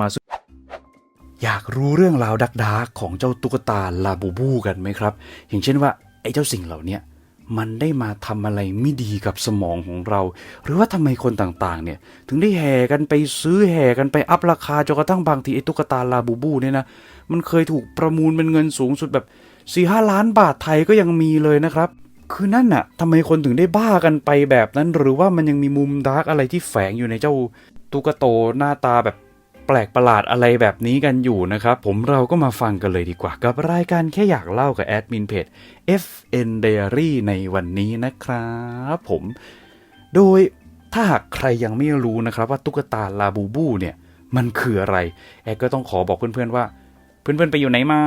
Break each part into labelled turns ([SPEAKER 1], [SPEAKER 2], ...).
[SPEAKER 1] มาอยากรู้เรื่องราวดักดาของเจ้าตุ๊กตาลาบูบูกันไหมครับ อย่างเช่นว่าไอ้เจ้าสิ่งเหล่านี้มันได้มาทำอะไรไม่ดีกับสมองของเรา หรือว่าทำไมคนต่างๆ เนี่ย ถึงได้แห่กันไปซื้อแห่กันไปอัพราคาจนกระทั่งบางทีไอ้ตุ๊กตาลาบูบูเนี่ยนะมันเคยถูกประมูลเป็นเงินสูงสุดแบบ4ีห้าล้านบาทไทยก็ยังมีเลยนะครับ คือนั่นน่ะทำไมคนถึงได้บ้ากันไปแบบนั้น หรือว่ามันยังมีมุมดาร์กอะไรที่แฝงอยู่ในเจ้าตุ๊กโตหน้าตาแบบ แปลกประหลาดอะไรแบบนี้กันอยู่นะครับ ผมเราก็มาฟังกันเลยดีกว่า กับรายการแค่อยากเล่ากับแอดมินเพจ FN Diary ในวันนี้นะครับผมโดยถ้าหากใครยังไม่รู้นะครับว่าตุ๊กตาลาบูบูเนี่ยมันคืออะไร แอดก็ต้องขอบอกเพื่อนๆว่า เพื่อนๆไปอยู่ไหนมา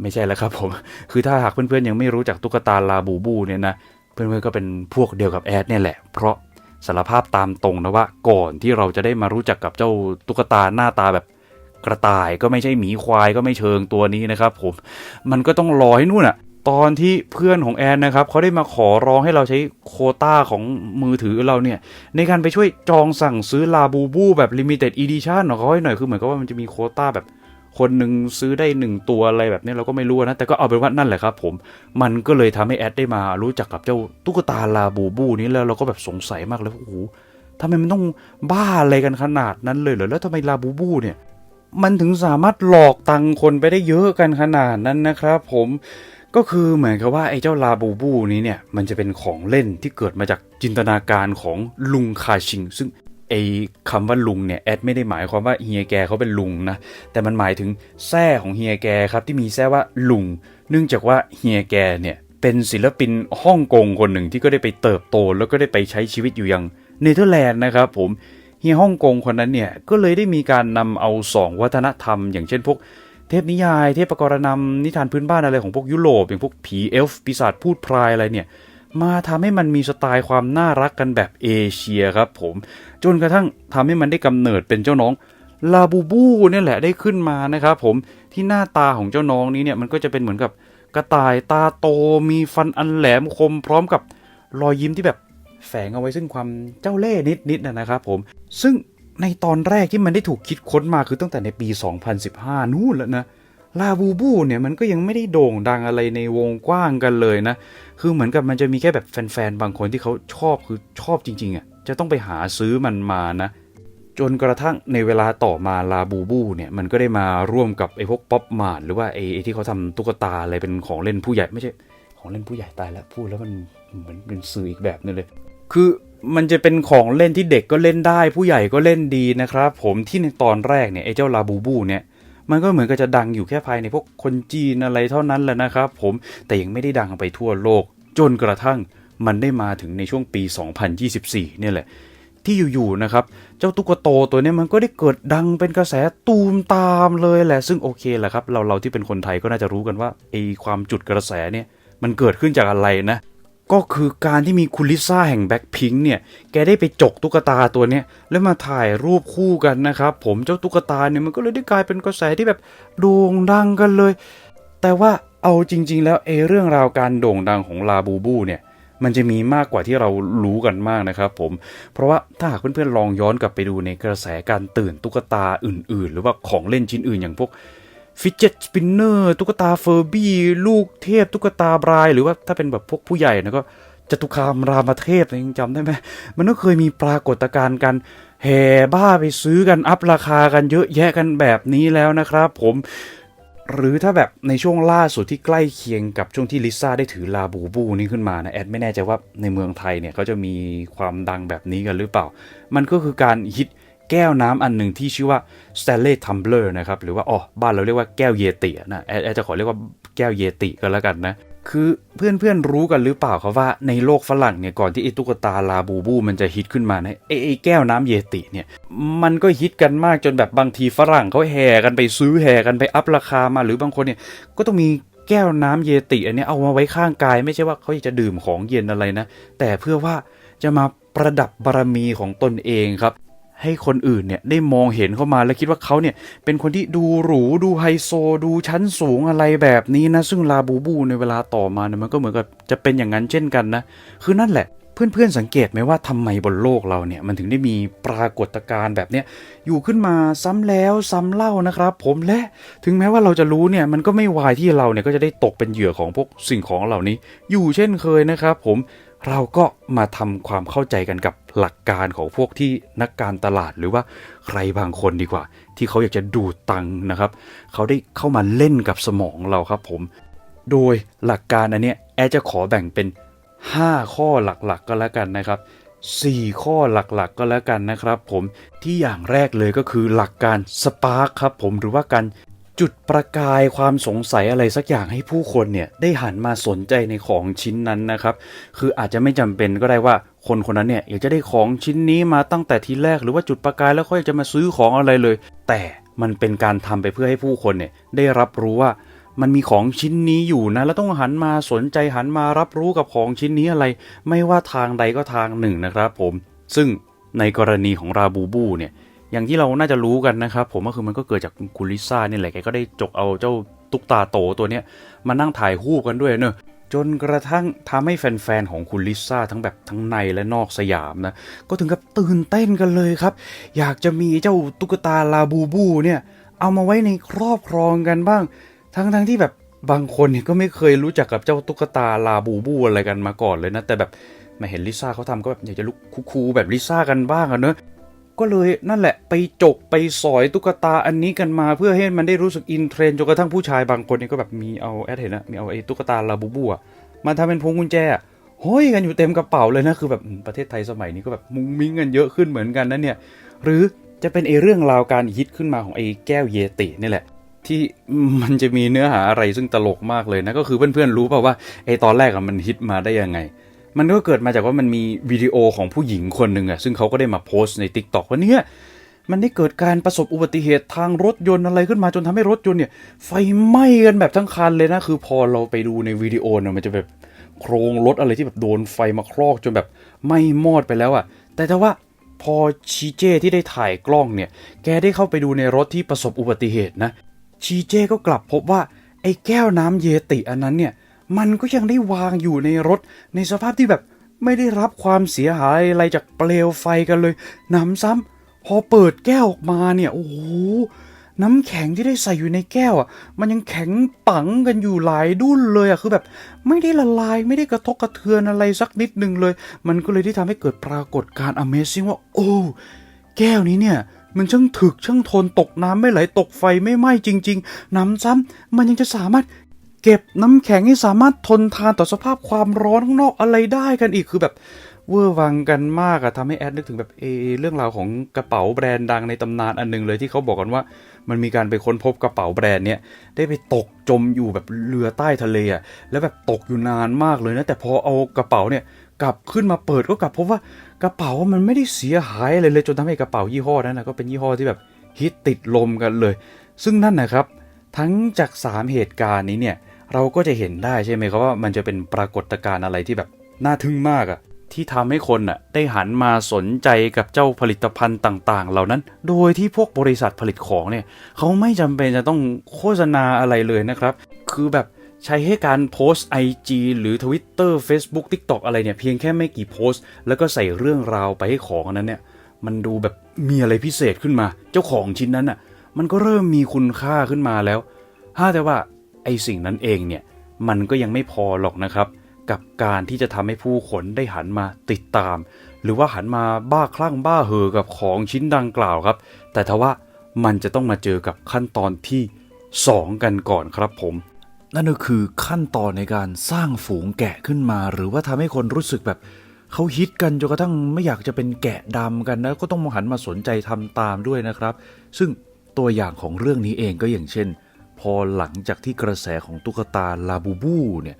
[SPEAKER 1] ไม่ใช่แล้วครับผม คือถ้าหากเพื่อนๆยังไม่รู้จักตุ๊กตาลาบูบูเนี่ยนะเพื่อนๆก็เป็นพวกเดียวกับแอดเนี่ยแหละ เพราะ สารภาพตามตรงนะว่าก่อนที่เราจะได้มารู้จักกับเจ้าตุ๊กตาหน้าตาแบบกระต่ายก็ไม่ใช่หมีควายก็ไม่เชิงตัวนี้นะครับผมมันก็ต้องรอให้นู่นอะตอนที่เพื่อนของแอนนะครับเขาได้มาขอร้องให้เราใช้โคต้าของมือถือเราเนี่ย ในการไปช่วยจองสั่งซื้อลาบูบูแบบลิมิเต็ดอีดิชั่นของเขาให้หน่อยคือเหมือนกับว่ามันจะมีโคต้าแบบ คนหนึ่งซื้อได้หนึ่งตัวอะไรแบบนี้เราก็ไม่รู้นะ แต่ก็เอาเป็นว่านั่นแหละครับ ผม มันก็เลยทำให้แอดได้มารู้จักกับเจ้าตุ๊กตาลาบูบูนี้แล้วเราก็แบบสงสัยมากเลยโอ้โหทำไมมันต้องบ้าอะไรกันขนาดนั้นเลยเหรอแล้วทำไมลาบูบูเนี่ย มันถึงสามารถหลอกตังคนไปได้เยอะกันขนาดนั้นนะครับ ผมก็คือเหมือนกับว่าไอ้เจ้าลาบูบูนี้เนี่ย มันจะเป็นของเล่นที่เกิดมาจากจินตนาการของลุงคาชิง ซึ่ง ไอ้คำว่าลุงเนี่ยแอดไม่ได้หมายความว่าเฮียแกเขาเป็นลุงนะแต่มันหมายถึงแท้ของเฮียแกครับที่มีแท้ว่าลุง เนื่องจากว่าเฮียแกเนี่ยเป็นศิลปินฮ่องกงคนหนึ่งที่ก็ได้ไปเติบโต แล้วก็ได้ไปใช้ชีวิตอยู่ยังเนเธอร์แลนด์นะครับผมเฮียฮ่องกงคนนั้นเนี่ยก็เลยได้มีการนำเอาสองวัฒนธรรม อย่างเช่นพวกเทพนิยาย เทพประกรนำนิทานพื้นบ้านอะไรของพวกยุโรปอย่างพวกผีเอลฟ์ปีศาจพูดพรายอะไรเนี่ย มาทำให้มันมีสไตล์ความน่ารักกันแบบเอเชียครับผมจนกระทั่งทำให้มันได้กำเนิดเป็นเจ้าน้องลาบูบูเนี่ยแหละได้ขึ้นมานะครับผมที่หน้าตาของเจ้าน้องนี้เนี่ยมันก็จะเป็นเหมือนกับกระต่ายตาโตมีฟันอันแหลมคมพร้อมกับรอยยิ้มที่แบบแฝงเอาไว้ซึ่งความเจ้าเล่ห์นิดๆนะนะครับผมซึ่งในตอนแรกที่มันได้ถูกคิดค้นมาคือตั้งแต่ในปี 2015 นู่นแล้วนะ ลาบูบูเนี่ยมันก็ยังไม่ได้โด่งดังอะไรในวงกว้างกันเลยนะ คือเหมือนกับมันจะมีแค่แบบแฟนๆ บางคนที่เขาชอบคือชอบจริงๆอะ จะต้องไปหาซื้อมันมานะ จนกระทั่งในเวลาต่อมาลาบูบูเนี่ยมันก็ได้มาร่วมกับไอ้พวกป๊อปมารหรือว่าไอ้ที่เขาทำตุ๊กตาอะไรเป็นของเล่นผู้ใหญ่ไม่ใช่ ของเล่นผู้ใหญ่ตายแล้วพูดแล้วมันเหมือนเป็นสื่ออีกแบบนึงเลย คือมันจะเป็นของเล่นที่เด็กก็เล่นได้ผู้ใหญ่ก็เล่นดีนะครับผมที่ในตอนแรกเนี่ยไอ้เจ้าลาบูบูเนี่ย มันก็เหมือนกับจะดังอยู่แค่ภายในพวกคนจีนอะไรเท่านั้นแหละนะครับผมแต่ยังไม่ได้ดังไปทั่วโลก จนกระทั่งมันได้มาถึงในช่วงปี 2024 เนี่ยแหละ ที่อยู่ๆนะครับ เจ้าตุ๊กโตตัวนี้มันก็ได้เกิดดังเป็นกระแสตูมตามเลยแหละ ซึ่งโอเคแหละครับ เราเราที่เป็นคนไทยก็น่าจะรู้กันว่าไอความจุดกระแสเนี่ยมันเกิดขึ้นจากอะไรนะ ก็คือการที่มีคุณลิซ่าแห่งแบ็คพิงเนี่ย แกได้ไปจกตุ๊กตาตัวเนี้ยแล้วมาถ่ายรูปคู่กันนะครับผมเจ้าตุ๊กตาเนี่ยมันก็เลยได้กลายเป็นกระแสที่แบบโด่งดังกันเลย แต่ว่าเอาจริง ๆ แล้วเอเรื่องราวการโด่งดังของลาบูบูเนี่ยมันจะมีมากกว่าที่เรารู้กันมากนะครับผม เพราะว่าถ้าหากเพื่อนๆลองย้อนกลับไปดูในกระแสการตื่นตุ๊กตาอื่น ๆ หรือว่าของเล่นชิ้นอื่นอย่างพวก ฟิ d เจตสปินเนอร์ตุ๊กตาเฟอร์บี้ ลูกเทพ ตุ๊กตาบราย หรือว่าถ้าเป็นแบบพวกผู้ใหญ่นะก็จตุคามรามเทพอะไรยังจำได้ไหมมันก็เคยมีปรากฏการณ์กันแห่บ้าไปซื้อกันอัพราคากันเยอะแยะกันแบบนี้แล้วนะครับผมหรือถ้าแบบในช่วงล่าสุดที่ใกล้เคียงกับช่วงที่ลิซ่าได้ถือลาบูบูนี้ขึ้นมานะแอดไม่แน่ใจว่าในเมืองไทยเนี่ยเขาจะมีความดังแบบนี้กันหรือเปล่า มันก็คือการฮิต แก้วน้ำอันหนึ่งที่ชื่อว่า Stanley Tumbler นะครับ หรือว่าอ๋อบ้านเราเรียกว่าแก้วเยตินะแอดจะขอเรียกว่าแก้วเยติกันแล้วกันนะ คือเพื่อนๆรู้กันหรือเปล่าครับว่าในโลกฝรั่งเนี่ย ก่อนที่ไอ้ตุ๊กตาลาบูบูมันจะฮิตขึ้นมานะไอ้ไอ้แก้วน้ำเยติเนี่ย มันก็ฮิตกันมากจนแบบบางทีฝรั่งเขาแห่กันไปซื้อแห่กันไปอัพราคามาหรือบางคนเนี่ยก็ต้องมีแก้วน้ำเยติอันนี้เอามาไว้ข้างกาย ไม่ใช่ว่าเขาจะดื่มของเย็นอะไรนะ แต่เพื่อว่าจะมาประดับบารมีของตนเองครับ ให้คนอื่นเนี่ยได้มองเห็นเข้ามาแล้วคิดว่าเขาเนี่ยเป็นคนที่ดูหรูดูไฮโซ ดูชั้นสูงอะไรแบบนี้นะ ซึ่งลาบูบูในเวลาต่อมาเนี่ยมันก็เหมือนกับจะเป็นอย่างนั้นเช่นกันนะ คือนั่นแหละเพื่อนๆสังเกตไหมว่าทำไมบนโลกเราเนี่ยมันถึงได้มีปรากฏการณ์แบบเนี้ยอยู่ขึ้นมาซ้ำแล้วซ้ำเล่านะครับ ผมและถึงแม้ว่าเราจะรู้เนี่ยมันก็ไม่วายที่เราเนี่ยก็จะได้ตกเป็นเหยื่อของพวกสิ่งของเหล่านี้ อยู่เช่นเคยนะครับ ผมเราก็มาทำความเข้าใจกันกับ หลักการของพวกที่นักการตลาดหรือว่าใครบางคนดีกว่า ที่เขาอยากจะดูดตังค์นะครับ เขาได้เข้ามาเล่นกับสมองเราครับผม โดยหลักการอันเนี้ยแอร์จะขอแบ่งเป็น 5 ข้อหลักๆก็แล้วกันนะครับ 4 ข้อหลักๆก็แล้วกันนะครับ ผมที่อย่างแรกเลยก็คือหลักการสปาร์คครับผมหรือว่าการจุดประกายความสงสัยอะไรสักอย่างให้ผู้คนเนี่ยได้หันมาสนใจในของชิ้นนั้นนะครับ คืออาจจะไม่จำเป็นก็ได้ว่า คนคนนั้นเนี่ยอยากจะได้ของชิ้นนี้มาตั้งแต่ทีแรกหรือว่าจุดประกายแล้วค่อยจะมาซื้อของอะไรเลย แต่มันเป็นการทำไปเพื่อให้ผู้คนเนี่ยได้รับรู้ว่ามันมีของชิ้นนี้อยู่นะ แล้วต้องหันมาสนใจหันมารับรู้กับของชิ้นนี้อะไร ไม่ว่าทางใดก็ทางหนึ่งนะครับผม ซึ่งในกรณีของราบูบูเนี่ยอย่างที่เราน่าจะรู้กันนะครับผมก็คือมันก็เกิดจากคุณลิซ่าเนี่ยแหละแกก็ได้จกเอาเจ้าตุ๊กตาโตตัวเนี้ยมานั่งถ่ายคู่กันด้วยเนอะ จนกระทั่งทำให้แฟนๆ ของคุณลิซ่าทั้งแบบทั้งในและนอกสยามนะ ก็ถึงกับตื่นเต้นกันเลยครับ อยากจะมีเจ้าตุ๊กตาลาบูบูเนี่ย เอามาไว้ในครอบครองกันบ้าง ทั้งทั้งที่แบบบางคนเนี่ยก็ไม่เคยรู้จักกับเจ้าตุ๊กตาลาบูบูอะไรกันมาก่อนเลยนะ แต่แบบมาเห็นลิซ่าเขาทำก็แบบอยากจะลุกคูลๆแบบลิซ่ากันบ้างอะเนอะ ก็เลยนั่นแหละไปจกไปสอยตุ๊กตาอันนี้กันมาเพื่อให้มันได้รู้สึกอินเทรนจนกระทั่งผู้ชายบางคนนี่ก็แบบมีเอาแอดเห็นนะมีเอาไอ้ตุ๊กตาลาบูบูอะมาทำเป็นพวงกุญแจอะห้อยกันอยู่เต็มกระเป๋าเลยนะคือแบบประเทศไทยสมัยนี้ก็แบบมุ้งมิ้งกันเยอะขึ้นเหมือนกันนะเนี่ย หรือจะเป็นไอ้เรื่องราวการฮิตขึ้นมาของไอ้แก้วเยตินี่แหละ ที่มันจะมีเนื้อหาอะไรซึ่งตลกมากเลยนะก็คือเพื่อนๆรู้เปล่าว่าไอ้ตอนแรกอะมันฮิตมาได้ยังไง มันก็เกิดมาจากว่ามันมีวิดีโอของผู้หญิงคนหนึ่งอะซึ่งเขาก็ได้มาโพสต์ใน t ิ k t o k ว่าเนี่ยมันได้เกิดการประสบอุบัติเหตุทางรถยนต์อะไรขึ้นมาจนทำให้รถยนต์เนี่ย ไฟไหม้กันแบบทั้งคันเลยนะ คือพอเราไปดูในวิดีโอเนี่ยมันจะแบบโครงรถอะไรที่แบบโดนไฟมาคลอกจนแบบไหม้มอดไปแล้วอะแต่ถ้าว่าพอชีเจที่ได้ถ่ายกล้องเนี่ย แกได้เข้าไปดูในรถที่ประสบอุบัติเหตุนะ ชีเจก็กลับพบว่าไอ้แก้วน้ำเยติอันนั้นเนี่ย มันก็ยังได้วางอยู่ในรถ ในสภาพที่แบบไม่ได้รับความเสียหายอะไรจากเปลวไฟกันเลยหนำซ้ำพอเปิดแก้วออกมาเนี่ยโอ้โหน้ำแข็งที่ได้ใส่อยู่ในแก้วอะ มันยังแข็งปังกันอยู่หลายดุ้นเลยอะคือแบบ ไม่ได้ละลายไม่ได้กระทบกระเทือนอะไรสักนิดหนึ่งเลย มันก็เลยที่ทำให้เกิดปรากฏการณ์ Amazing ว่า โอ้แก้วนี้เนี่ย มันช่างถึกช่างทนตกน้ำไม่ไหลตกไฟไม่ไหม้จริง ๆ น้ำซ้ำมันยังจะสามารถ เก็บน้ำแข็งให้สามารถทนทานต่อสภาพความร้อนข้างนอกอะไรได้กันอีกคือแบบเวอร์วังกันมากอะทำให้แอดนึกถึงแบบเอเรื่องราวของกระเป๋าแบรนด์ดังในตำนานอันหนึงเลยที่เขาบอกกันว่ามันมีการไปค้นพบกระเป๋าแบรนด์เนี้ยได้ไปตกจมอยู่แบบเรือใต้ทะเลอะแล้วแบบตกอยู่นานมากเลยนะแต่พอเอากระเป๋าเนี่ยกลับขึ้นมาเปิดก็กลับพบว่ากระเป๋ามันไม่ได้เสียหายอะไรเลยจนทำให้กระเป๋ายี่ห้อนั้นนะก็เป็นยี่ห้อที่แบบฮิตติดลมกันเลย ซึ่งนั่นนะครับ ทั้งจาก 3 เหตุการณ์นี้เนี่ย เราก็จะเห็นได้ใช่ไหมครับว่ามันจะเป็นปรากฏการณ์อะไรที่แบบน่าทึ่งมากอะที่ทำให้คนอะได้หันมาสนใจกับเจ้าผลิตภัณฑ์ต่าง ๆ เหล่านั้น โดยที่พวกบริษัทผลิตของเนี่ยเขาไม่จำเป็นจะต้องโฆษณาอะไรเลยนะครับ คือแบบใช้ให้การโพสต์ IG หรือ Twitter Facebook TikTok อะไรเนี่ย เพียงแค่ไม่กี่โพสต์ แล้วก็ใส่เรื่องราวไปให้ของนนั้นเนี่ย มันดูแบบมีอะไรพิเศษขึ้นมา เจ้าของชิ้นนั้นอะ มันก็เริ่มมีคุณค่าขึ้นมาแล้ว ถ้าแต่ว่า ไอสิ่งนั้นเองเนี่ยมันก็ยังไม่พอหรอกนะครับ กับการที่จะทำให้ผู้คนได้หันมาติดตาม หรือว่าหันมาบ้าคลั่งบ้าเห่อกับของชิ้นดังกล่าวครับ แต่ทว่ามันจะต้องมาเจอกับขั้นตอนที่ 2 กันก่อนครับผม นั่นก็คือขั้นตอนในการสร้างฝูงแกะขึ้นมา หรือว่าทำให้คนรู้สึกแบบเขาฮิตกันจนกระทั่งไม่อยากจะเป็นแกะดำกันนะก็ต้องมาหันมาสนใจทำตามด้วยนะครับ ซึ่งตัวอย่างของเรื่องนี้เองก็อย่างเช่น พอหลังจากที่กระแสของตุ๊กตาลาบูบูเนี่ย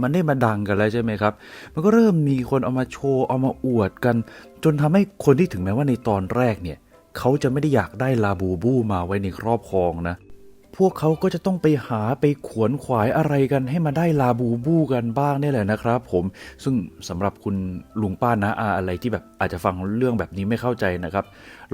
[SPEAKER 1] มันได้มาดังกันแล้วใช่ไหมครับ มันก็เริ่มมีคนเอามาโชว์เอามาอวดกัน จนทำให้คนที่ถึงแม้ว่าในตอนแรกเนี่ยเขาจะไม่ได้อยากได้ลาบูบูมาไว้ในครอบครองนะ พวกเขาก็จะต้องไปหาไปขวนขวายอะไรกันให้มาได้ลาบูบูกันบ้างนี่แหละนะครับ ผม ซึ่งสำหรับคุณลุงป้านะอาอะไรที่แบบอาจจะฟังเรื่องแบบนี้ไม่เข้าใจนะครับ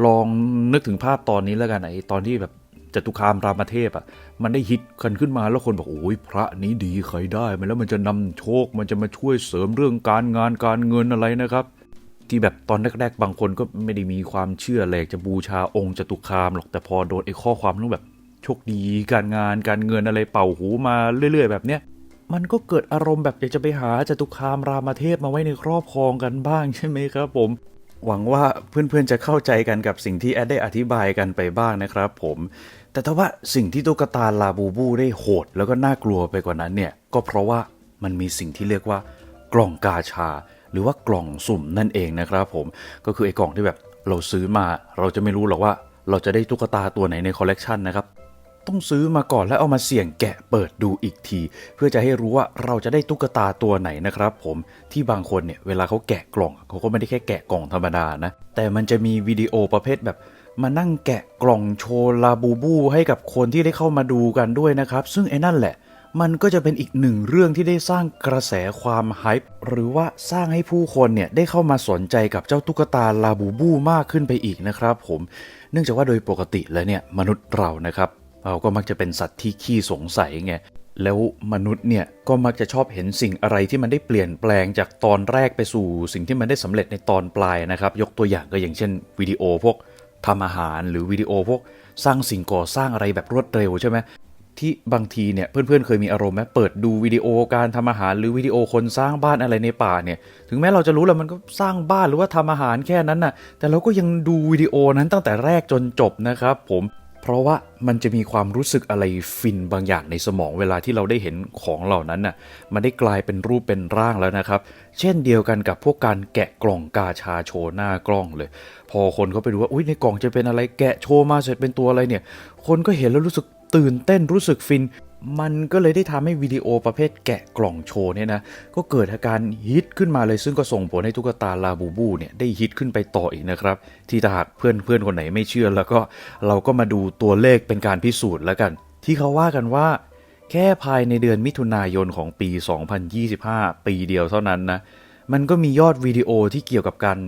[SPEAKER 1] ลองนึกถึงภาพตอนนี้แล้วกันไอ้ตอนที่แบบ
[SPEAKER 2] จตุคามรามเทพอะมันได้ฮิตกันขึ้นมาแล้วคนบอกโอ้ยพระนี้ดีใครได้มันแล้วมันจะนำโชคมันจะมาช่วยเสริมเรื่องการงานการเงินอะไรนะครับ ที่แบบตอนแรกๆ บางคนก็ไม่ได้มีความเชื่อแหลกจะบูชาองค์จตุคามหรอกแต่พอโดนไอ้ข้อความเรื่องแบบโชคดีการงานการเงินอะไรเป่าหูมาเรื่อย ๆ แบบเนี้ยมันก็เกิดอารมณ์แบบอยากจะไปหาจตุคามรามเทพมาไว้ในครอบครองกันบ้างใช่ไหมครับผม
[SPEAKER 1] หวังว่าเพื่อนๆจะเข้าใจกันกับสิ่งที่แอดได้อธิบายกันไปบ้างนะครับผม แต่ถ้าว่าสิ่งที่ตุ๊กตาลาบูบูได้โหดแล้วก็น่ากลัวไปกว่านั้นเนี่ยก็เพราะว่ามันมีสิ่งที่เรียกว่ากล่องกาชา หรือว่ากล่องสุ่มนั่นเองนะครับผมก็คือไอ้กล่องที่แบบเราซื้อมา เราจะไม่รู้หรอกว่าเราจะได้ตุ๊กตาตัวไหนในคอลเลกชันนะครับต้องซื้อมาก่อนแล้วเอามาเสี่ยงแกะเปิดดูอีกที เพื่อจะให้รู้ว่าเราจะได้ตุ๊กตาตัวไหนนะครับผมที่บางคนเนี่ยเวลาเขาแกะกล่องเขาก็ไม่ได้แค่แกะกล่องธรรมดานะแต่มันจะมีวิดีโอประเภทแบบ มานั่งแกะกล่องโชว์ลาบูบูให้กับคนที่ได้เข้ามาดูกันด้วยนะครับ ซึ่งไอ้นั่นแหละ มันก็จะเป็นอีกหนึ่งเรื่องที่ได้สร้างกระแสความไฮป์หรือว่าสร้างให้ผู้คนเนี่ยได้เข้ามาสนใจกับเจ้าตุ๊กตาลาบูบูมากขึ้นไปอีกนะครับ ผมเนื่องจากว่าโดยปกติแล้วเนี่ยมนุษย์เรานะครับ เราก็มักจะเป็นสัตว์ที่ขี้สงสัยไงแล้วมนุษย์เนี่ยก็มักจะชอบเห็นสิ่งอะไรที่มันได้เปลี่ยนแปลงจากตอนแรกไปสู่ สิ่งที่มันได้สำเร็จในตอนปลายนะครับ ยกตัวอย่างก็อย่างเช่นวิดีโอพวก ทำอาหารหรือวิดีโอพวกสร้างสิ่งก่อสร้างอะไรแบบรวดเร็วใช่ไหมที่บางทีเนี่ยเพื่อนๆเคยมีอารมณ์ไหมเปิดดูวิดีโอการทำอาหารหรือวิดีโอคนสร้างบ้านอะไรในป่าเนี่ย ถึงแม้เราจะรู้แล้วมันก็สร้างบ้านหรือว่าทำอาหารแค่นั้นน่ะ แต่เราก็ยังดูวิดีโอนั้นตั้งแต่แรกจนจบนะครับผม เพราะว่ามันจะมีความรู้สึกอะไรฟินบางอย่างในสมองเวลาที่เราได้เห็นของเหล่านั้นน่ะมันได้กลายเป็นรูปเป็นร่างแล้วนะครับ เช่นเดียวกันกับพวกการแกะกล่องกาชาโชว์หน้ากล้องเลย พอคนเขาไปดูว่าอุ้ยในกล่องจะเป็นอะไรแกะโชว์มาเสร็จเป็นตัวอะไรเนี่ย คนก็เห็นแล้วรู้สึกตื่นเต้นรู้สึกฟิน มันก็เลยได้ทำให้วิดีโอประเภทแกะกล่องโชว์เนี่ยนะ ก็เกิดอาการฮิตขึ้นมาเลยซึ่งก็ส่งผลให้ตุ๊กตาลาบูบูเนี่ยได้ฮิตขึ้นไปต่ออีกนะครับ ที่ถ้าหากเพื่อนเพื่อนคนไหนไม่เชื่อ แล้วก็เราก็มาดูตัวเลขเป็นการพิสูจน์แล้วกัน ที่เขาว่ากันว่า แค่ภายในเดือนมิถุนายนของปี 2025 ปีเดียวเท่านั้นนะมันก็มียอดวิดีโอที่เกี่ยวกับการ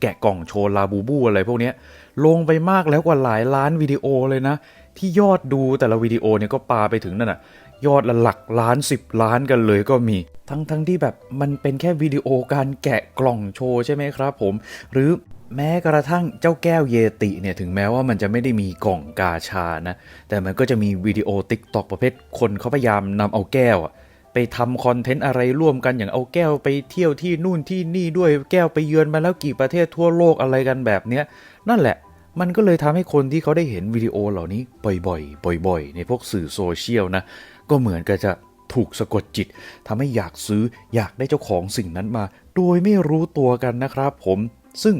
[SPEAKER 1] แกะกล่องโชว์ลาบูบูอะไรพวกนี้ลงไปมากแล้วกว่าหลายล้านวิดีโอเลยนะ ที่ยอดดูแต่ละวิดีโอเนี่ยก็ปาไปถึงนั่นน่ะ ยอดละหลักล้าน 10 ล้านกันเลยก็มี ทั้งทั้งที่แบบมันเป็นแค่วิดีโอการแกะกล่องโชว์ใช่ไหมครับผม หรือแม้กระทั่งเจ้าแก้วเยติเนี่ยถึงแม้ว่ามันจะไม่ได้มีกล่องกาชานะ แต่มันก็จะมีวิดีโอติ๊กตอกประเภทคนเขาพยายามนำเอาแก้วอะไปทำคอนเทนต์อะไรร่วมกันอย่างเอาแก้วไปเที่ยวที่นู่นที่นี่ด้วยแก้วไปเยือนมาแล้วกี่ประเทศทั่วโลกอะไรกันแบบเนี้ย นั่นแหละ มันก็เลยทำให้คนที่เขาได้เห็นวิดีโอเหล่านี้บ่อยๆ บ่อย ๆ ในพวกสื่อโซเชียลนะ ก็เหมือนกับจะถูกสะกดจิตทำให้อยากซื้ออยากได้เจ้าของสิ่งนั้นมา โดยไม่รู้ตัวกันนะครับผม ซึ่ง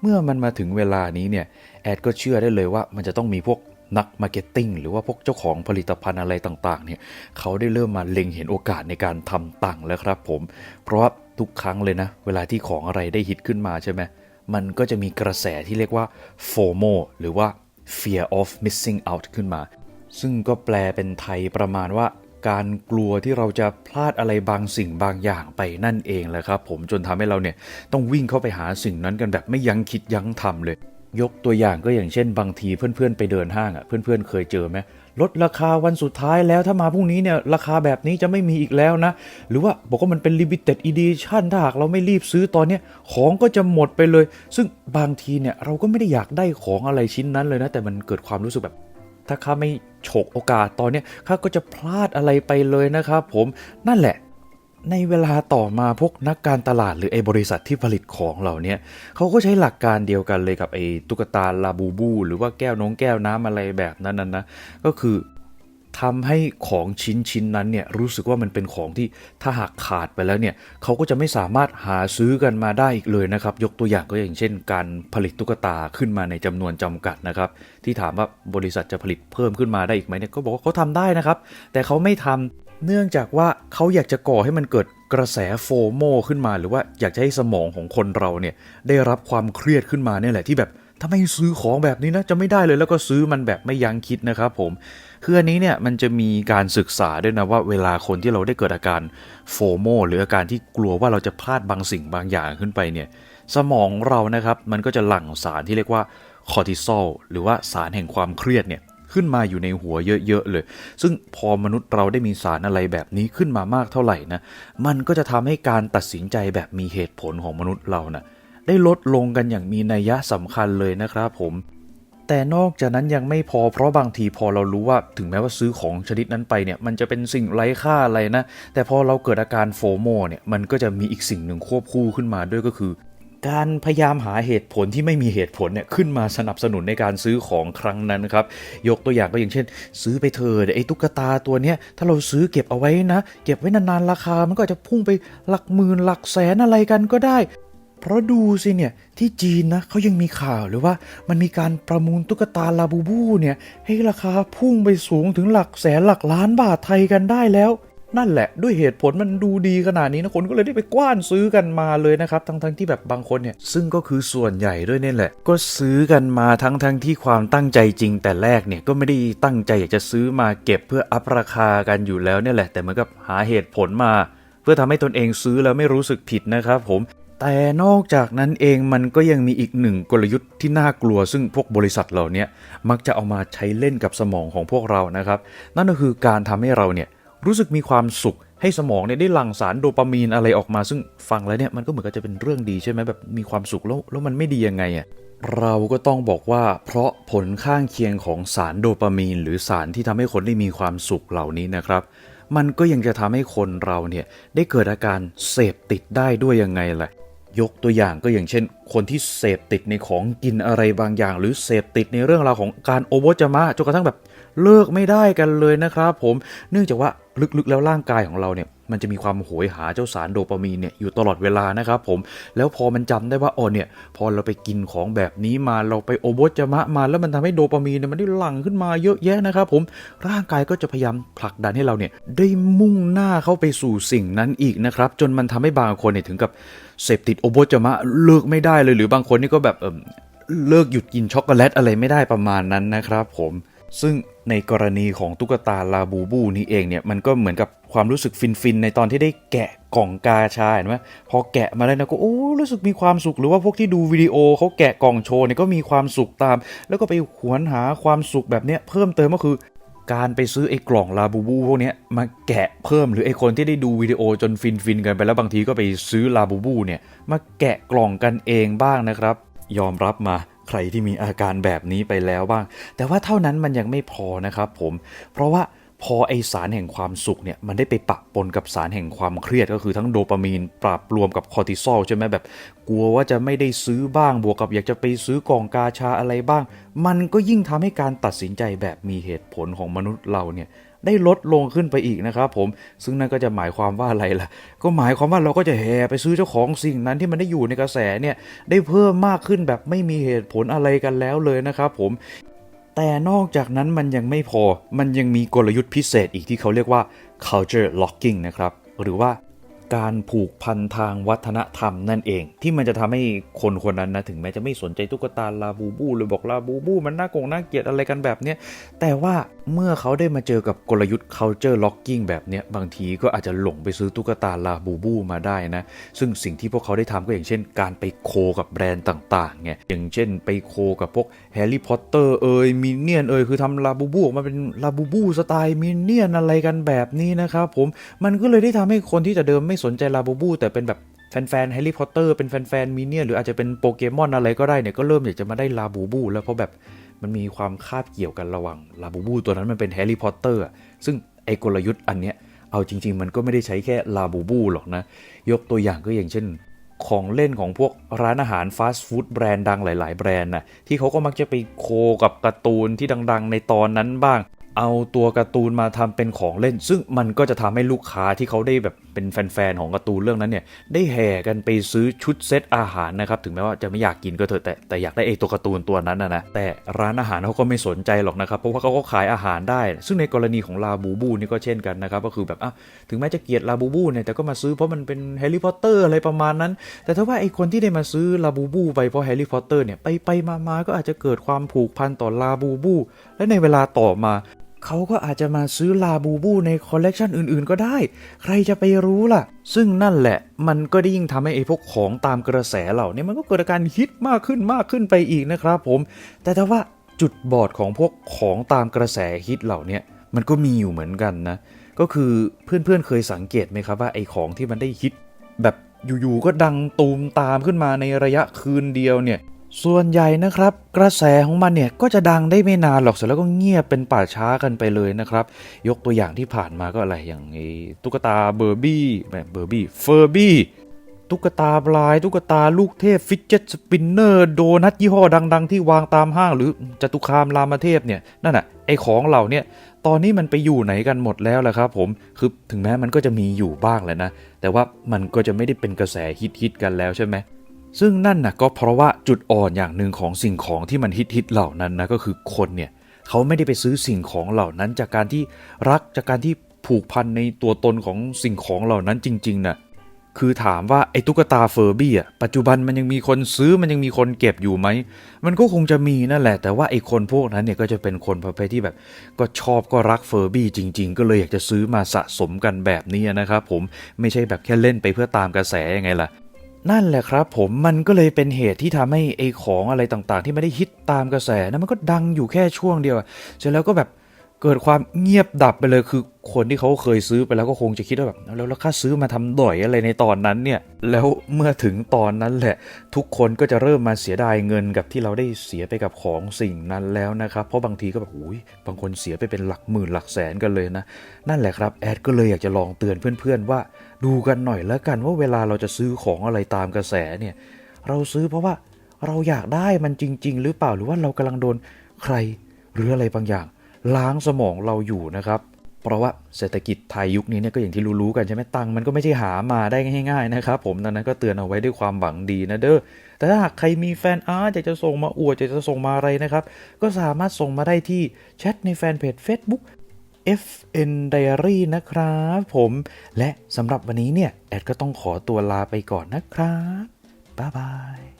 [SPEAKER 1] เมื่อมันมาถึงเวลานี้เนี่ย แอดก็เชื่อได้เลยว่ามันจะต้องมีพวกนักมาร์เก็ตติ้งหรือว่าพวกเจ้าของผลิตภัณฑ์อะไรต่างๆ เนี่ยเขาได้เริ่มมาเล็งเห็นโอกาสในการทำตังแล้วครับผม เพราะว่าทุกครั้งเลยนะ เวลาที่ของอะไรได้ฮิตขึ้นมาใช่ไหม มันก็จะมีกระแสที่เรียกว่า FOMO หรือว่า fear of missing out ขึ้นมา ซึ่งก็แปลเป็นไทยประมาณว่า การกลัวที่เราจะพลาดอะไรบางสิ่งบางอย่างไปนั่นเองแหละครับผมจนทำให้เราเนี่ยต้องวิ่งเข้าไปหาสิ่งนั้นกันแบบไม่ยั้งคิดยั้งทำเลย ยกตัวอย่างก็อย่างเช่นบางทีเพื่อนๆไปเดินห้างอะเพื่อนๆเคยเจอไหม ลดราคาวันสุดท้ายแล้วถ้ามาพรุ่งนี้เนี่ยราคาแบบนี้จะไม่มีอีกแล้วนะ หรือว่าบอกว่ามันเป็น limited edition ถ้าหากเราไม่รีบซื้อตอนนี้ของก็จะหมดไปเลย ซึ่งบางทีเนี่ยเราก็ไม่ได้อยากได้ของอะไรชิ้นนั้นเลยนะ แต่มันเกิดความรู้สึกแบบถ้าข้าไม่ฉกโอกาสตอนนี้ข้าก็จะพลาดอะไรไปเลยนะครับผมนั่นแหละ ในเวลาต่อมาพวกนักการตลาดหรือไอ้บริษัทที่ผลิตของเหล่านี้เขาก็ใช้หลักการเดียวกันเลยกับไอ้ตุ๊กตาลาบูบู หรือว่าแก้วน้องแก้วน้ำอะไรแบบนั้นนะนะก็คือทำให้ของชิ้นชิ้นนั้นเนี่ยรู้สึกว่ามันเป็นของที่ถ้าหากขาดไปแล้วเนี่ยเขาก็จะไม่สามารถหาซื้อกันมาได้อีกเลยนะครับ ยกตัวอย่างก็อย่างเช่น การผลิตตุ๊กตาขึ้นมาในจำนวนจำกัดนะครับ ที่ถามว่าบริษัทจะผลิตเพิ่มขึ้นมาได้อีกไหมเนี่ยก็บอกว่าเขาทำได้นะครับ แต่เขาไม่ทำ เนื่องจากว่าเขาอยากจะก่อให้มันเกิดกระแสโฟโมขึ้นมา หรือว่าอยากจะให้สมองของคนเราเนี่ยได้รับความเครียดขึ้นมาเนี่ยแหละที่แบบถ้าไม่ซื้อของแบบนี้นะจะไม่ได้เลยแล้วก็ซื้อมันแบบไม่ยั้งคิดนะครับผมคืออันนี้เนี่ยมันจะมีการศึกษาด้วยนะว่าเวลาคนที่เราได้เกิดอาการโฟโมหรืออาการที่กลัวว่าเราจะพลาดบางสิ่งบางอย่างขึ้นไปเนี่ยสมองเรานะครับมันก็จะหลั่งสารที่เรียกว่าคอร์ติซอลหรือว่าสารแห่งความเครียดเนี่ย
[SPEAKER 2] ขึ้นมาอยู่ในหัวเยอะๆเลย ซึ่งพอมนุษย์เราได้มีสารอะไรแบบนี้ขึ้นมามากเท่าไหร่นะ มันก็จะทำให้การตัดสินใจแบบมีเหตุผลของมนุษย์เรานะได้ลดลงกันอย่างมีนัยยะสำคัญเลยนะครับผมแต่นอกจากนั้นยังไม่พอเพราะบางทีพอเรารู้ว่าถึงแม้ว่าซื้อของชนิดนั้นไปเนี่ยมันจะเป็นสิ่งไร้ค่าอะไรนะ แต่พอเราเกิดอาการโฟโมเนี่ยมันก็จะมีอีกสิ่งหนึ่งควบคู่ขึ้นมาด้วยก็คือ การพยายามหาเหตุผลที่ไม่มีเหตุผลเนี่ยขึ้นมาสนับสนุนในการซื้อของครั้งนั้นครับ ยกตัวอย่างก็อย่างเช่น ซื้อไปเถอะไอ้ตุ๊กตาตัวเนี้ยถ้าเราซื้อเก็บเอาไว้นะ เก็บไว้นานๆราคา มันก็จะพุ่งไปหลักหมื่นหลักแสนอะไรกันก็ได้ เพราะดูสิเนี่ยที่จีนนะเขายังมีข่าวหรือว่ามันมีการประมูลตุ๊กตาลาบูบูเนี่ยให้ราคาพุ่งไปสูงถึงหลักแสนหลักล้านบาทไทยกันได้แล้ว นั่นแหละด้วยเหตุผลมันดูดีขนาดนี้นะคนก็เลยได้ไปกว้านซื้อกันมาเลยนะครับทั้งทั้งๆที่แบบบางคนเนี่ยซึ่งก็คือส่วนใหญ่ด้วยนี่แหละ ก็ซื้อกันมาทั้งทั้งๆที่ความตั้งใจจริง แต่แรกเนี่ยก็ไม่ได้ตั้งใจอยากจะซื้อมาเก็บเพื่ออัพราคากันอยู่แล้วเนี่ยแหละ แต่เหมือนกับหาเหตุผลมา เพื่อทำให้ตนเองซื้อแล้วไม่รู้สึกผิดนะครับผมแต่นอกจากนั้นเองมันก็ยังมีอีกหนึ่งกลยุทธ์ที่น่ากลัว ซึ่งพวกบริษัทเหล่านี้มักจะเอามาใช้เล่นกับสมองของพวกเรานะครับ นั่นก็คือการทำให้เราเนี่ย รู้สึกมีความสุขให้สมองเนี่ยได้หลั่งสารโดปามีนอะไรออกมา ซึ่งฟังแล้วเนี่ยมันก็เหมือนกับจะเป็นเรื่องดีใช่ไหมแบบมีความสุขแล้วแล้วมันไม่ดียังไงอะเราก็ต้องบอกว่าเพราะผลข้างเคียงของสารโดปามีน หรือสารที่ทำให้คนได้มีความสุขเหล่านี้นะครับ มันก็ยังจะทำให้คนเราเนี่ยได้เกิดอาการเสพติดได้ด้วยยังไงแหละ ยกตัวอย่างก็อย่างเช่น คนที่เสพติดในของกินอะไรบางอย่าง หรือเสพติดในเรื่องราวของการโอโบจามะจนกระทั่งแบบเลิกไม่ได้กันเลยนะครับ ผมเนื่องจากว่าลึกๆแล้วร่างกายของเราเนี่ย มันจะมีความโหยหาเจ้าสารโดปามีนเนี่ยอยู่ตลอดเวลานะครับผมแล้วพอมันจำได้ว่าอ๋อเนี่ยพอเราไปกินของแบบนี้มาเราไปโอโบจามะมาแล้วมันทำให้โดปามีนเนี่ยมันได้หลั่งขึ้นมาเยอะแยะนะครับผมร่างกายก็จะพยายามผลักดันให้เราเนี่ยได้มุ่งหน้าเข้าไปสู่สิ่งนั้นอีกนะครับจนมันทำให้บางคนเนี่ยถึงกับเสพติดโอโบจามะเลิกไม่ได้เลยหรือบางคนนี่ก็แบบเออเลิกหยุดกินช็อกโกแลตอะไรไม่ได้ประมาณนั้นนะครับผม ซึ่งในกรณีของตุ๊กตาลาบูบูนี่เองเนี่ยมันก็เหมือนกับความรู้สึกฟินๆในตอนที่ได้แกะกล่องกาชาเห็นไหมพอแกะมาแล้วนะก็โอ้รู้สึกมีความสุขหรือว่าพวกที่ดูวิดีโอเขาแกะกล่องโชว์เนี่ยก็มีความสุขตาม แล้วก็ไปหวนหาความสุขแบบเนี้ยเพิ่มเติมก็คือการไปซื้อไอ้กล่องลาบูบูพวกนี้มาแกะเพิ่มหรือไอ้คนที่ได้ดูวิดีโอจนฟินฟินๆกันไปแล้วบางทีก็ไปซื้อลาบูบูเนี่ยมาแกะกล่องกันเองบ้างนะครับ ยอมรับมา ใครที่มีอาการแบบนี้ไปแล้วบ้าง แต่ว่าเท่านั้นมันยังไม่พอนะครับผมเพราะว่าพอไอสารแห่งความสุขเนี่ยมันได้ไปปะปนกับสารแห่งความเครียดก็คือทั้งโดปามีนปรับรวมกับคอร์ติซอลใช่ไหมแบบ กลัวว่าจะไม่ได้ซื้อบ้างบวกกับอยากจะไปซื้อกองกาชาอะไรบ้าง มันก็ยิ่งทำให้การตัดสินใจแบบมีเหตุผลของมนุษย์เราเนี่ย ได้ลดลงขึ้นไปอีกนะครับผมซึ่งนั่นก็จะหมายความว่าอะไรล่ะ ก็หมายความว่าเราก็จะแห่ไปซื้อเจ้าของสิ่งนั้นที่มันได้อยู่ในกระแสเนี่ยได้เพิ่มมากขึ้นแบบไม่มีเหตุผลอะไรกันแล้วเลยนะครับผมแต่นอกจากนั้นมันยังไม่พอมันยังมีกลยุทธ์พิเศษอีกที่เขาเรียกว่า culture locking นะครับหรือว่า การผูกพันทางวัฒนธรรมนั่นเอง ที่มันจะทำให้คนคนนั้นนะถึงแม้จะไม่สนใจตุ๊กตาลาบูบูหรือบอกลาบูบูมันน่าโกงน่าเกลียดอะไรกันแบบเนี้ยแต่ว่าเมื่อเขาได้มาเจอกับกลยุทธ์ culture locking แบบเนี้ยบางทีก็อาจจะหลงไปซื้อตุ๊กตาลาบูบูมาได้นะ ซึ่งสิ่งที่พวกเขาได้ทำก็อย่างเช่น การไปโคกับแบรนด์ต่างๆไงอย่างเช่น ไปโคกับพวกแฮร์รี่พอตเตอร์เอ่ยมินเนี่ยนเอ่ยคือทำลาบูบูออกมาเป็นลาบูบูสไตล์มินเนี่ยนอะไรกันแบบนี้นะครับผมมันก็เลยได้ทำให้คนที่จะเดิมไม่สนใจลาบูบูแต่เป็นแบบแฟนๆแฮร์รี่พอตเตอร์เป็นแฟนๆมินเนี่ยหรืออาจจะเป็นโปเกมอนอะไรก็ได้เนี่ยก็เริ่มอยากจะมาได้ลาบูบู แล้วเพราะแบบมันมีความคาบเกี่ยวกันระหว่างลาบูบูตัวนั้นมันเป็นแฮร์รี่พอตเตอร์ซึ่งไอกลยุทธ์อันเนี้ยเอาจริง ๆ มันก็ไม่ได้ใช้แค่ลาบูบูหรอกนะ ยกตัวอย่างก็อย่างเช่น ของเล่นของพวกร้านอาหารฟาสต์ฟู้ดแบรนด์ดังหลาย ๆ แบรนด์นะที่เขาก็มักจะไปโคกับการ์ตูนที่ดัง ๆ ในตอนนั้นบ้าง เอาตัวการ์ตูนมาทำเป็นของเล่น ซึ่งมันก็จะทำให้ลูกค้าที่เขาได้แบบเป็นแฟนๆของการ์ตูนเรื่องนั้นเนี่ยได้แห่กันไปซื้อชุดเซตอาหารนะครับถึงแม้ว่าจะไม่อยากกินก็เถอะแต่แต่อยากได้ไอ้ตัวการ์ตูนตัวนั้นนะนะแต่ร้านอาหารเขาก็ไม่สนใจหรอกนะครับเพราะว่าเขาก็ขายอาหารได้ ซึ่งในกรณีของลาบูบูนี่ก็เช่นกันนะครับก็คือแบบอะถึงแม้จะเกลียดลาบูบูเนี่ยแต่ก็มาซื้อเพราะมันเป็นแฮร์รี่พอตเตอร์อะไรประมาณนั้น แต่ถ้าว่าไอคนที่ได้มาซื้อลาบูบูไปเพราะแฮร์รี่พอตเตอร์เนี่ยไปไปมามาก็อาจจะเกิดความผูกพันต่อลาบูบูและในเวลาต่อมา เขาก็อาจจะมาซื้อลาบูบูในคอลเลกชันอื่นๆ ก็ได้ ใครจะไปรู้ล่ะ ซึ่งนั่นแหละ มันก็ได้ยิ่งทำให้ไอ้พวกของตามกระแสเหล่านี้มันก็เกิดอาการฮิตมากขึ้นมากขึ้นไปอีกนะครับผม แต่ถ้าว่าจุดบอดของพวกของตามกระแสฮิตเหล่านี้มันก็มีอยู่เหมือนกันนะ ก็คือเพื่อนๆเคยสังเกตไหมครับว่าไอ้ของที่มันได้ฮิตแบบอยู่ๆก็ดังตูมตามขึ้นมาในระยะคืนเดียวเนี่ย ส่วนใหญ่นะครับ กระแสของมันเนี่ยก็จะดังได้ไม่นานหรอกเสร็จแล้วก็เงียบเป็นป่าช้ากันไปเลยนะครับ ยกตัวอย่างที่ผ่านมาก็อะไรอย่างไอ้ตุ๊กตาเบอร์บี้แบบเบอร์บี้เฟอร์บี้ตุ๊กตาปลายตุ๊กตาลูกเทพฟิจเจ็ตสปินเนอร์โดนัทยี่ห้อดัง ๆ ที่วางตามห้าง หรือจตุคามรามเทพเนี่ยนั่นน่ะไอของเหล่าเนี่ยตอนนี้มันไปอยู่ไหนกันหมดแล้วล่ะครับผมคือถึงแม้มันก็จะมีอยู่บ้างแหละนะ แต่ว่ามันก็จะไม่ได้เป็นกระแสฮิตๆกันแล้วใช่ไหม ซึ่งนั่นนะก็เพราะว่าจุดอ่อนอย่างหนึ่งของสิ่งของที่มันฮิตๆเหล่านั้นนะก็คือคนเนี่ยเขาไม่ได้ไปซื้อสิ่งของเหล่านั้นจากการที่รักจากการที่ผูกพันในตัวตนของสิ่งของเหล่านั้นจริงๆนะคือถามว่าไอ้ตุ๊กตาเฟอร์บี้อะปัจจุบันมันยังมีคนซื้อมันยังมีคนเก็บอยู่ไหม มันก็คงจะมีนั่นแหละ แต่ว่าไอ้คนพวกนั้นเนี่ยก็จะเป็นคนประเภทที่แบบ ก็ชอบก็รักเฟอร์บี้จริง ๆ ก็เลยอยากจะซื้อมาสะสมกันแบบนี้นะครับผมไม่ใช่แบบแค่เล่นไปเพื่อตามกระแสยังไงล่ะ นั่นแหละครับผมมันก็เลยเป็นเหตุที่ทำให้ไอ้ของอะไรต่างๆ ที่ไม่ได้ฮิตตามกระแสนะมันก็ดังอยู่แค่ช่วงเดียวเสร็จแล้วก็แบบ เกิดความเงียบดับไปเลยคือคนที่เขาเคยซื้อไปแล้วก็คงจะคิดว่าแบบแล้วแล้วค่าซื้อมาทำด่อยอะไรในตอนนั้นเนี่ย แล้วเมื่อถึงตอนนั้นแหละ ทุกคนก็จะเริ่มมาเสียดายเงินกับที่เราได้เสียไปกับของสิ่งนั้นแล้วนะครับ เพราะบางทีก็แบบอุ้ยบางคนเสียไปเป็นหลักหมื่นหลักแสนกันเลยนะ นั่นแหละครับแอดก็เลยอยากจะลองเตือนเพื่อนๆว่า ดูกันหน่อยแล้วกันว่าเวลาเราจะซื้อของอะไรตามกระแสเนี่ย เราซื้อเพราะว่าเราอยากได้มันจริง ๆ หรือเปล่าหรือว่าเรากำลังโดนใครหรืออะไรบางอย่าง ล้างสมองเราอยู่นะครับเพราะว่าเศรษฐกิจไทยยุคนี้เนี่ยก็อย่างที่รู้ๆกันใช่ไหมตังมันก็ไม่ใช่หามาได้ง่ายๆนะครับผมดังนั้นก็เตือนเอาไว้ด้วยความหวังดีนะเด้อแต่ถ้าหากใครมีแฟนอาร์ตอยากจะส่งมาอวดอยากจะส่งมาอะไรนะครับ ก็สามารถส่งมาได้ที่แชทในแฟนเพจ Facebook FN Diary นะครับผมและสำหรับวันนี้เนี่ย แอดก็ต้องขอตัวลาไปก่อนนะครับ บ๊ายบาย